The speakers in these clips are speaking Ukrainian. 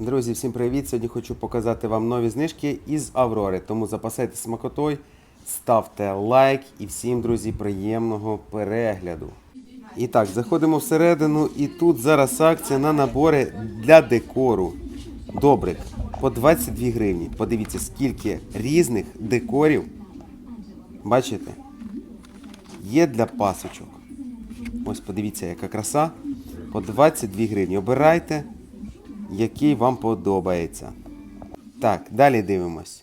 Друзі, всім привіт! Сьогодні хочу показати вам нові знижки із Аврори. Тому запасайтесь смакотою, ставте лайк і всім, друзі, приємного перегляду. І так, заходимо всередину, і тут зараз акція на набори для декору. Добрик по 22 гривні. Подивіться, скільки різних декорів. Бачите? Є для пасочок. Ось подивіться, яка краса. По 22 гривні. Обирайте, який вам подобається. Так, далі дивимось.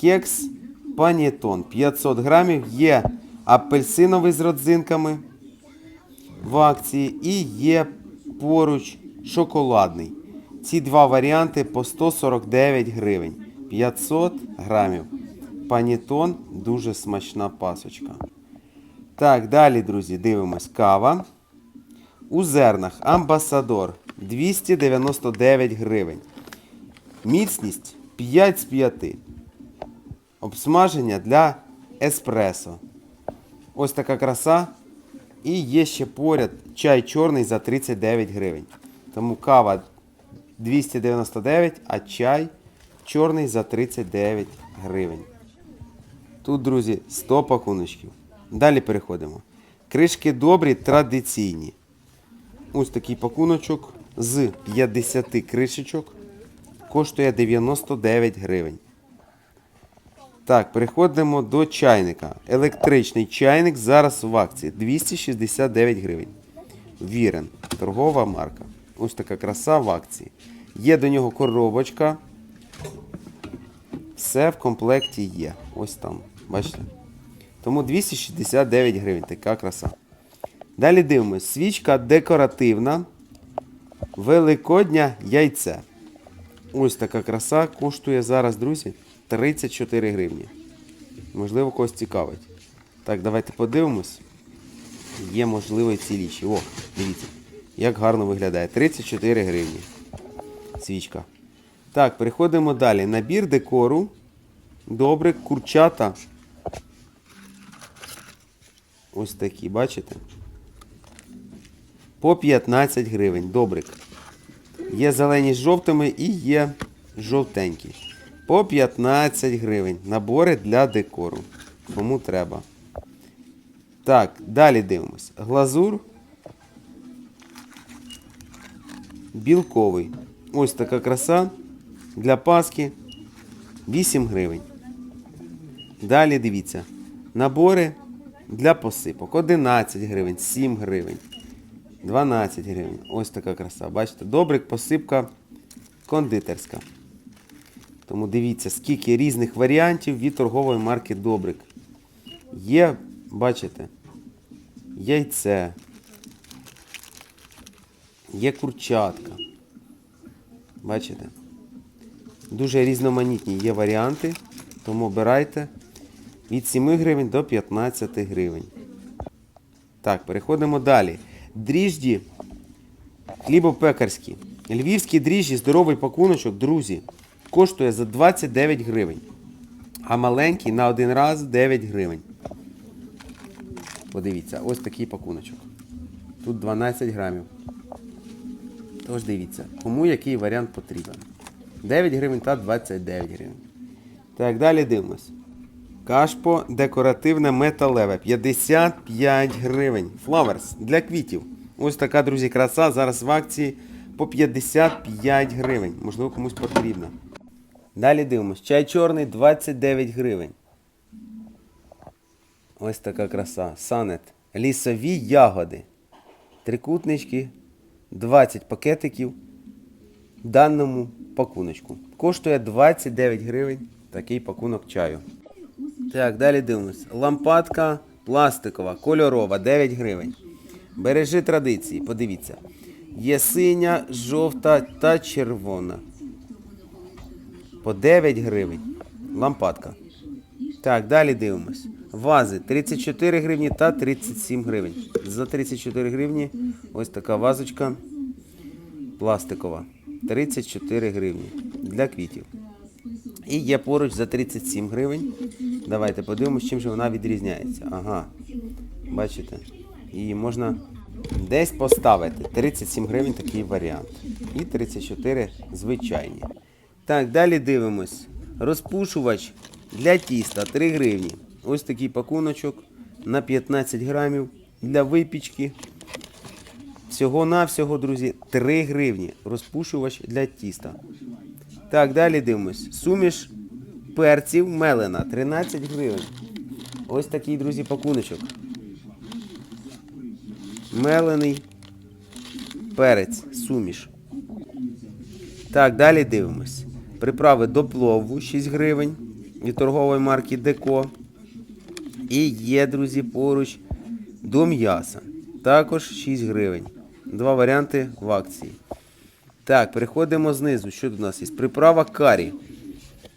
Кекс панетон 500 грамів. Є апельсиновий з родзинками в акції і є поруч шоколадний. Ці два варіанти по 149 гривень. 500 грамів. Панетон дуже смачна пасочка. Так, далі, друзі, дивимось. Кава. У зернах Амбасадор 299 гривень. Міцність 5 з 5. Обсмаження для еспресо. Ось така краса. І є ще поряд чай чорний за 39 гривень. Тому кава 299, а чай чорний за 39 гривень. Тут, друзі, 100 пакуночків. Далі переходимо. Кришки добрі, традиційні. Ось такий пакуночок з 50 кришечок коштує 99 гривень. Так, переходимо до чайника. Електричний чайник зараз в акції 269 гривень. Вірен. Торгова марка. Ось така краса в акції. Є до нього коробочка. Все в комплекті є. Ось там. Бачите? Тому 269 гривень. Така краса. Далі дивимось. Свічка декоративна. Великодня яйце. Ось така краса коштує зараз, друзі, 34 гривні. Можливо, когось цікавить. Так, давайте подивимось. Є, можливо, і ціліші. О, дивіться, як гарно виглядає. 34 гривні. Свічка. Так, переходимо далі. Набір декору. Добре, курчата. Ось такі, бачите? По 15 гривень. Добрик. Є зелені з жовтими і є жовтенькі. По 15 гривень. Набори для декору. Кому треба. Так, далі дивимось. Глазур. Білковий. Ось така краса. Для паски 8 гривень. Далі дивіться. Набори для посипок. 11 гривень, 7 гривень. 12 гривень. Ось така краса. Бачите, добрик, посипка кондитерська. Тому дивіться, скільки різних варіантів від торгової марки Добрик. Є, бачите, яйце. Є курчатка. Бачите? Дуже різноманітні є варіанти, тому обирайте від 7 гривень до 15 гривень. Так, переходимо далі. Дріжджі хлібопекарські. Львівські дріжджі, здоровий пакуночок, друзі, коштує за 29 гривень. А маленький на один раз 9 гривень. Подивіться, ось такий пакуночок. Тут 12 грамів. Тож дивіться, кому який варіант потрібен. 9 гривень та 29 гривень. Так, далі дивимось. Кашпо декоративне металеве 55 гривень. Флаверс для квітів. Ось така, друзі, краса. Зараз в акції по 55 гривень. Можливо, комусь потрібно. Далі дивимось. Чай чорний 29 гривень. Ось така краса. Санет. Лісові ягоди. Трикутнички. 20 пакетиків в даному пакуночку. Коштує 29 гривень такий пакунок чаю. Так, далі дивимось. Лампадка пластикова, кольорова, 9 гривень. Бережи традиції, подивіться. Є синя, жовта та червона. По 9 гривень. Лампадка. Так, далі дивимось. Вази 34 гривні та 37 гривень. За 34 гривні ось така вазочка пластикова. 34 гривні для квітів. І є поруч за 37 гривень. Давайте подивимось, чим же вона відрізняється. Ага. Бачите? Її можна десь поставити. 37 гривень такий варіант. І 34 звичайні. Так, далі дивимось. Розпушувач для тіста 3 гривні. Ось такий пакуночок на 15 грамів для випічки. Всього-навсього, друзі, 3 гривні. Розпушувач для тіста. Так, далі дивимось. Суміш перців мелена 13 гривень. Ось такий, друзі, пакуночок. Мелений перець, суміш. Так, далі дивимось. Приправи до плову 6 гривень від торгової марки Деко. І є, друзі, поруч до м'яса. Також 6 гривень. Два варіанти в акції. Так, переходимо знизу. Що тут у нас є? Приправа карі.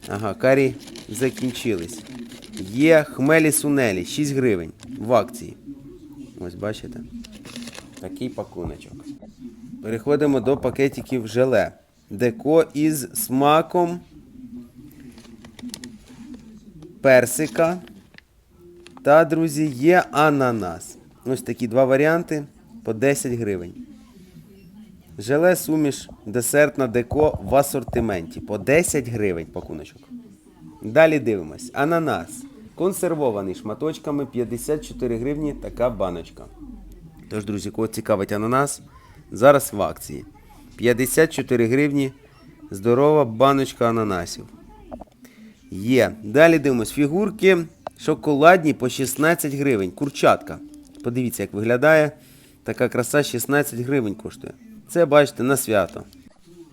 Ага, карі закінчились. Є хмелі сунелі, 6 гривень в акції. Ось бачите? Такий пакуночок. Переходимо до пакетиків желе. Деко із смаком персика. Та, друзі, є ананас. Ось такі два варіанти по 10 гривень. Желе суміш десертна деко в асортименті по 10 гривень пакуночок. Далі дивимось. Ананас. Консервований шматочками 54 гривні така баночка. Тож, друзі, кого цікавить ананас, зараз в акції. 54 гривні. Здорова баночка ананасів. Є. Далі дивимось. Фігурки шоколадні по 16 гривень. Курчатка. Подивіться, як виглядає. Така краса 16 гривень коштує. Це бачите на свято.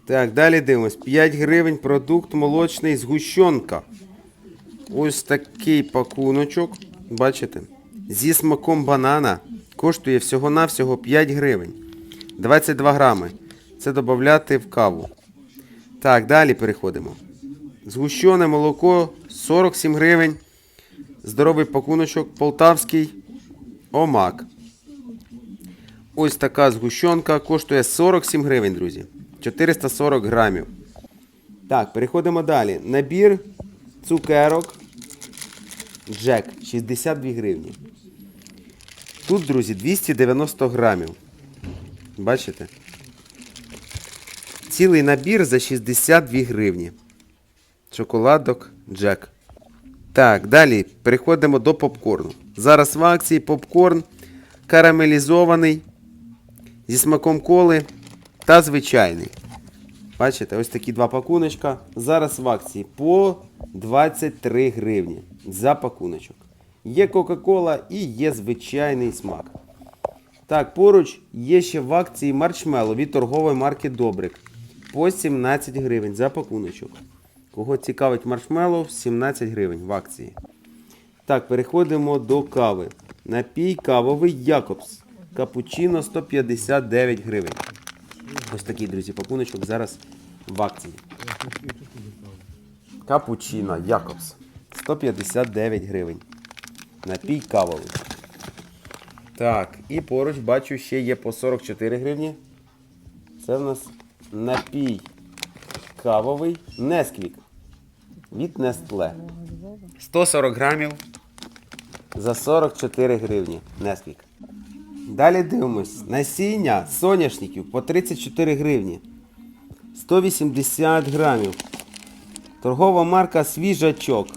Так, далі дивимось. 5 гривень продукт молочний згущенка. Ось такий пакуночок. Бачите? Зі смаком банана коштує всього-навсього 5 гривень. 22 грами. Це додати в каву. Так, далі переходимо. Згущене молоко 47 гривень. Здоровий пакуночок полтавський омак. Ось така згущенка коштує 47 гривень, друзі. 440 грамів. Так, переходимо далі. Набір цукерок Джек 62 гривні. Тут, друзі, 290 грамів. Бачите? Цілий набір за 62 гривні. Шоколадок Джек. Так, далі переходимо до попкорну. Зараз в акції попкорн карамелізований зі смаком коли та звичайний. Бачите, ось такі два пакуночка. Зараз в акції по 23 гривні за пакуночок. Є Кока-Кола і є звичайний смак. Так, поруч є ще в акції маршмеллоу від торгової марки Добрик. По 17 гривень за пакуночок. Кого цікавить маршмеллоу, 17 гривень в акції. Так, переходимо до кави. Напій кавовий Якобс. Капучино 159 гривень. Ось такий, друзі, пакуночок зараз в акції. Капучино Якобс. 159 гривень. Напій кавовий. Так, і поруч бачу ще є по 44 гривні. Це в нас напій кавовий Несквік від Nestle. 140 грамів за 44 гривні. Несквік. Далі дивимось. Насіння соняшників по 34 гривні. 180 грамів. Торгова марка свіжачок.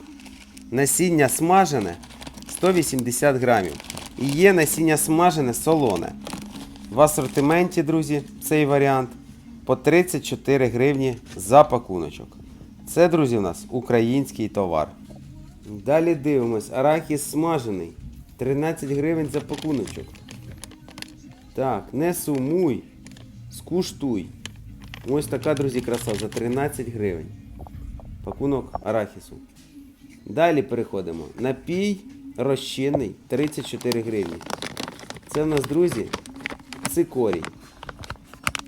Насіння смажене 180 грамів. І є насіння смажене солоне. В асортименті, друзі, цей варіант по 34 гривні за пакуночок. Це, друзі, у нас український товар. Далі дивимось. Арахіс смажений. 13 гривень за пакуночок. Так, не сумуй. Скуштуй. Ось така, друзі, краса за 13 гривень. Пакунок арахісу. Далі переходимо. Напій розчинний 34 гривні. Це в нас, друзі, цикорій.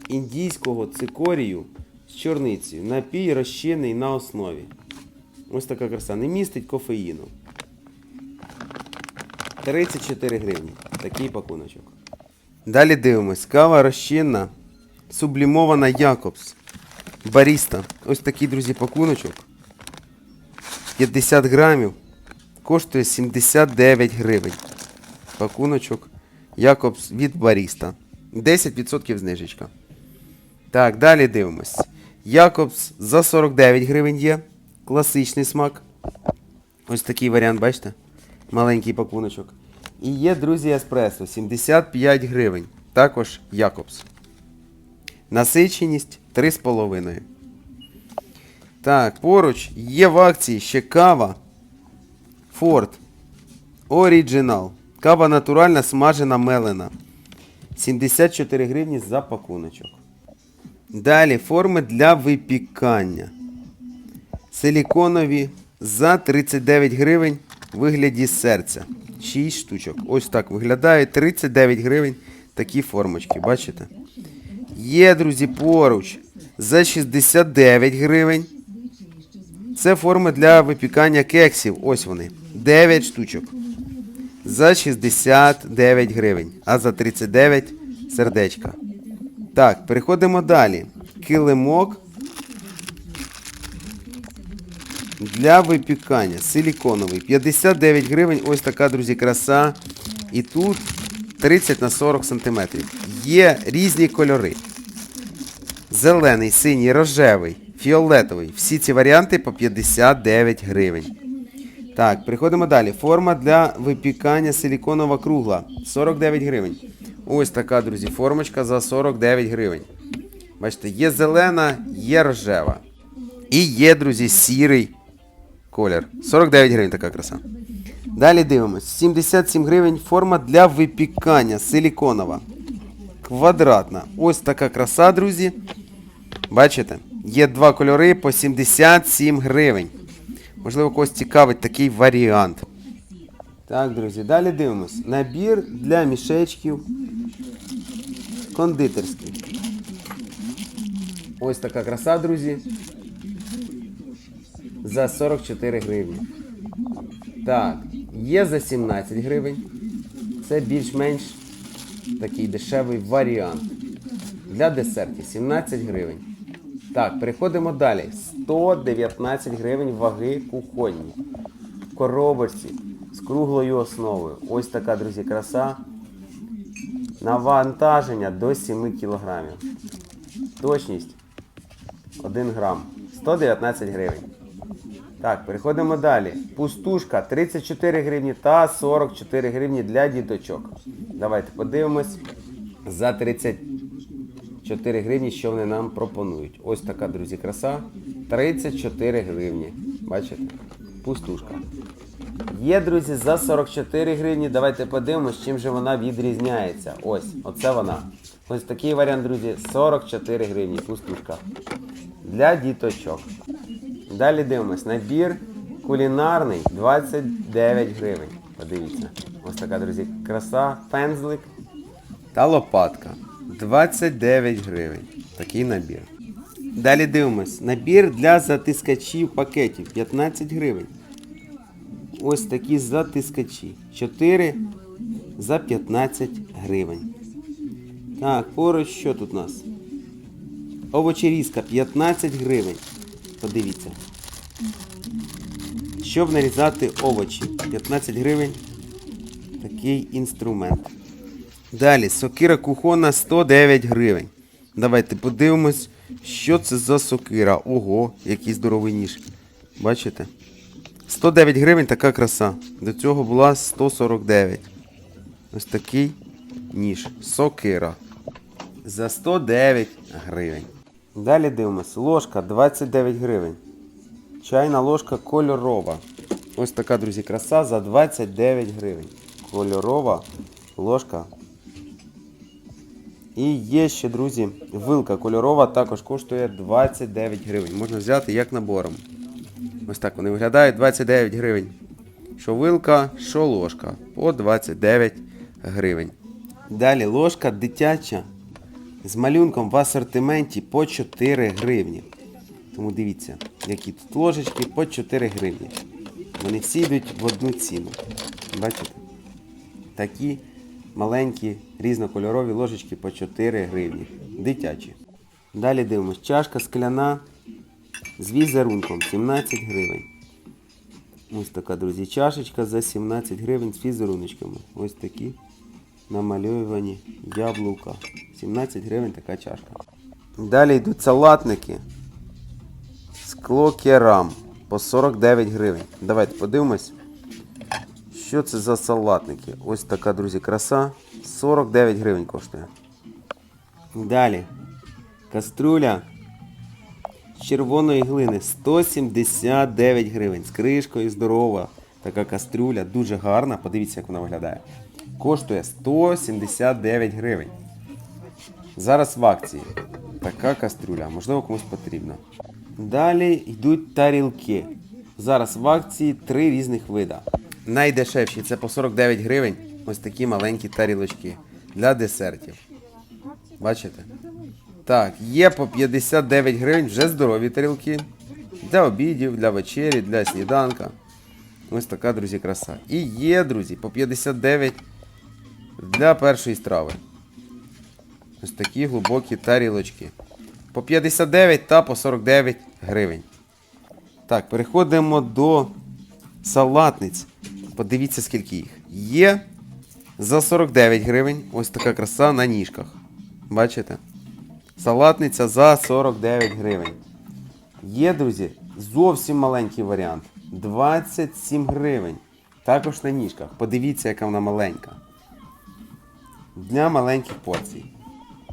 Індійського цикорію з чорницею. Напій розчинний на основі. Ось така краса. Не містить кофеїну. 34 гривні. Такий пакуночок. Далі дивимось. Кава розчинна. Сублімована Якобс. Баріста. Ось такий, друзі, пакуночок. 50 грамів. Коштує 79 гривень. Пакуночок Якобс від Баріста. 10% знижечка. Так, далі дивимось. Якобс за 49 гривень є. Класичний смак. Ось такий варіант, бачите? Маленький пакуночок. І є, друзі, еспресо 75 гривень. Також Якобс. Насиченість 3,5. Так, поруч є в акції ще кава. Форд. Оріджинал. Кава натуральна смажена мелена. 74 гривні за пакуночок. Далі форми для випікання. Силіконові за 39 гривень вигляді серця. 6 штучок. Ось так виглядає. 39 гривень такі формочки. Бачите? Є, друзі, поруч за 69 гривень. Це форми для випікання кексів. Ось вони. 9 штучок. За 69 гривень. А за 39 сердечка. Так, переходимо далі. Килимок для випікання. Силіконовий. 59 гривень. Ось така, друзі, краса. І тут 30 на 40 сантиметрів. Є різні кольори. Зелений, синій, рожевий, фіолетовий. Всі ці варіанти по 59 гривень. Так, переходимо далі. Форма для випікання силіконова кругла. 49 гривень. Ось така, друзі, формочка за 49 гривень. Бачите, є зелена, є рожева. І є, друзі, сірий колір. 49 гривень така краса. Далі дивимось. 77 гривень форма для випікання силіконова. Квадратна. Ось така краса, друзі. Бачите? Є два кольори по 77 гривень. Можливо, когось цікавить такий варіант. Так, друзі, далі дивимось. Набір для мішечків. Кондитерський. Ось така краса, друзі. За 44 гривні. Так, є за 17 гривень. Це більш-менш такий дешевий варіант. Для десертів 17 гривень. Так, переходимо далі. 119 гривень ваги кухонні. В коробочці з круглою основою. Ось така, друзі, краса. Навантаження до 7 кг. Точність 1 грам. 119 гривень. Так, переходимо далі. Пустушка 34 гривні та 44 гривні для діточок. Давайте подивимось. За 34 гривні, що вони нам пропонують. Ось така, друзі, краса. 34 гривні. Бачите? Пустушка. Є, друзі, за 44 гривні. Давайте подивимось, чим же вона відрізняється. Ось, оце вона. Ось такий варіант, друзі, 44 гривні. Пустушка. Для діточок. Далі дивимось. Набір кулінарний 29 гривень. Подивіться. Ось така, друзі, краса, пензлик та лопатка. 29 гривень. Такий набір. Далі дивимось. Набір для затискачів пакетів 15 гривень. Ось такі затискачі. 4 за 15 гривень. Так, поруч що тут у нас? Овочерізка 15 гривень. Подивіться. Щоб нарізати овочі. 15 гривень. Такий інструмент. Далі, сокира кухонна 109 гривень. Давайте подивимось, що це за сокира. Ого, який здоровий ніж. Бачите? 109 гривень така краса. До цього була 149. Ось такий ніж. Сокира. За 109 гривень. Далі дивимось. Ложка 29 гривень. Чайна ложка кольорова. Ось така, друзі, краса за 29 гривень. Кольорова ложка. І є ще, друзі, вилка кольорова також коштує 29 гривень. Можна взяти як набором. Ось так вони виглядають 29 гривень. Що вилка, що ложка. По 29 гривень. Далі ложка дитяча з малюнком в асортименті по 4 гривні. Тому дивіться, які тут ложечки по 4 гривні. Вони всі йдуть в одну ціну. Бачите? Такі маленькі різнокольорові ложечки по 4 гривні. Дитячі. Далі дивимось. Чашка скляна з візерунком 17 гривень. Ось така, друзі, чашечка за 17 гривень з візеруночками. Ось такі. Намальовані яблука. 17 гривень така чашка. Далі йдуть салатники. Скло керам по 49 гривень. Давайте подивимось. Що це за салатники? Ось така, друзі, краса. 49 гривень коштує. Далі. Каструля з червоної глини 179 гривень. З кришкою здорова. Така каструля, дуже гарна. Подивіться, як вона виглядає. Коштує 179 гривень. Зараз в акції. Така каструля, можливо, комусь потрібна. Далі йдуть тарілки. Зараз в акції три різних вида. Найдешевші це по 49 гривень. Ось такі маленькі тарілочки для десертів. Бачите? Так, є по 59 гривень вже здорові тарілки. Для обідів, для вечері, для сніданка. Ось така, друзі, краса. І є, друзі, по 59 для першої страви. Ось такі глибокі тарілочки. По 59 та по 49 гривень. Так, переходимо до салатниць. Подивіться, скільки їх. Є за 49 гривень. Ось така краса на ніжках. Бачите? Салатниця за 49 гривень. Є, друзі, зовсім маленький варіант. 27 гривень. Також на ніжках. Подивіться, яка вона маленька. Для маленьких порцій.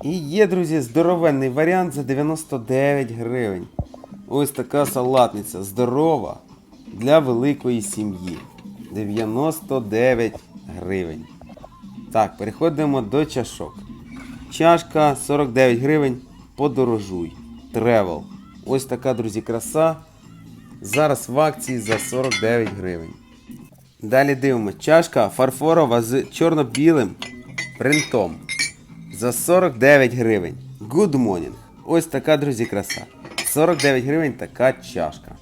І є, друзі, здоровенний варіант за 99 гривень. Ось така салатниця здорова для великої сім'ї. 99 гривень. Так, переходимо до чашок. Чашка 49 гривень. Подорожуй. Тревел. Ось така, друзі, краса. Зараз в акції за 49 гривень. Далі дивимося. Чашка фарфорова з чорно-білим принтом. За 49 гривень. Good morning. Ось така, друзі, краса. 49 гривень така чашка.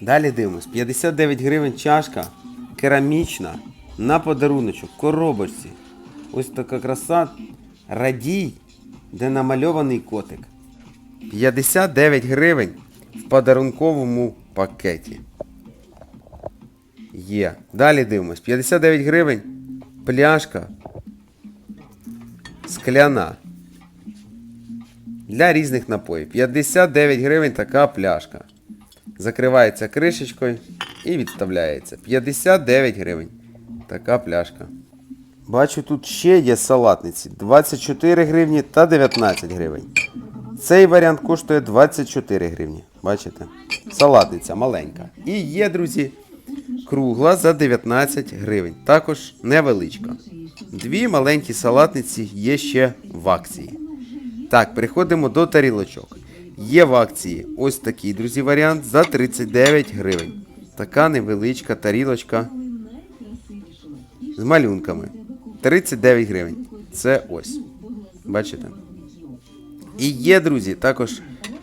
Далі дивимось. 59 гривень чашка керамічна на подаруночок, коробочці. Ось така краса. Радій, де намальований котик. 59 гривень в подарунковому пакеті. Є. Далі дивимось. 59 гривень. Пляшка. Скляна. Для різних напоїв. 59 гривень така пляшка. Закривається кришечкою і відставляється. 59 гривень. Така пляшка. Бачу, тут ще є салатниці. 24 гривні та 19 гривень. Цей варіант коштує 24 гривні. Бачите? Салатниця маленька. І є, друзі, кругла за 19 гривень. Також невеличка. Дві маленькі салатниці є ще в акції. Так, переходимо до тарілочок. Є в акції ось такий, друзі, варіант за 39 гривень. Така невеличка тарілочка з малюнками. 39 гривень. Це ось. Бачите? І є, друзі, також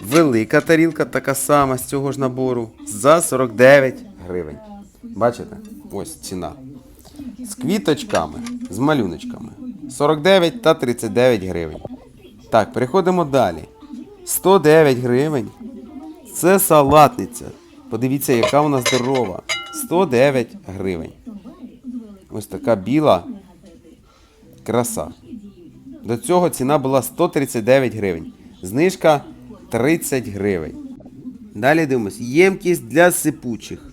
велика тарілка, така сама з цього ж набору, за 49 гривень. Бачите? Ось ціна. З квіточками, з малюночками. 49 та 39 гривень. Так, переходимо далі. 109 гривень. Це салатниця. Подивіться, яка вона здорова. 109 гривень. Ось така біла краса. До цього ціна була 139 гривень. Знижка 30 гривень. Далі дивимось. Ємкість для сипучих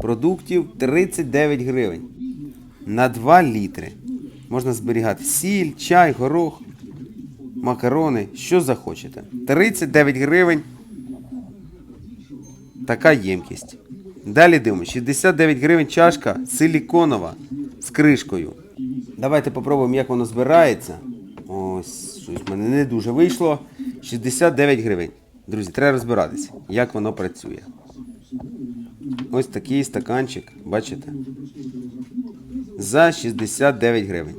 продуктів 39 гривень. На 2 літри. Можна зберігати сіль, чай, горох, макарони, що захочете. 39 гривень. Така ємкість. Далі дивимося. 69 гривень чашка силіконова з кришкою. Давайте попробуємо, як воно збирається. Ось, щось в мене не дуже вийшло. 69 гривень. Друзі, треба розбиратися, як воно працює. Ось такий стаканчик, бачите? За 69 гривень.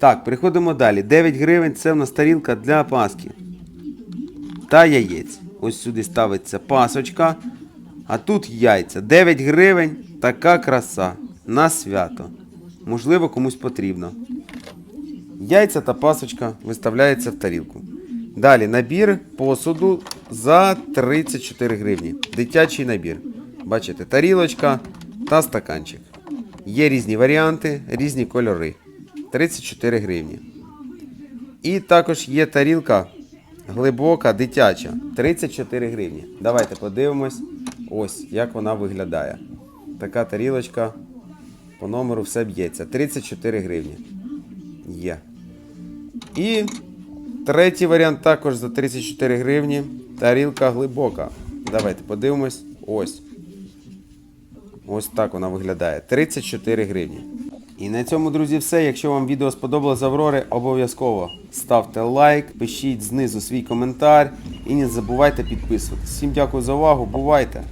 Так, переходимо далі. 9 гривень це в нас тарілка для паски. Та яєць. Ось сюди ставиться пасочка. А тут яйця. 9 гривень. Така краса. На свято. Можливо, комусь потрібно. Яйця та пасочка виставляється в тарілку. Далі набір посуду за 34 гривні. Дитячий набір. Бачите, тарілочка та стаканчик. Є різні варіанти, різні кольори. 34 гривні. І також є тарілка глибока, дитяча. 34 гривні. Давайте подивимось, ось як вона виглядає. Така тарілочка по номеру все б'ється. 34 гривні. Є. І третій варіант також за 34 гривні. Тарілка глибока. Давайте подивимось. Ось. Ось так вона виглядає. 34 гривні. І на цьому, друзі, все. Якщо вам відео сподобалось Аврори, обов'язково ставте лайк, пишіть знизу свій коментар і не забувайте підписуватись. Всім дякую за увагу. Бувайте!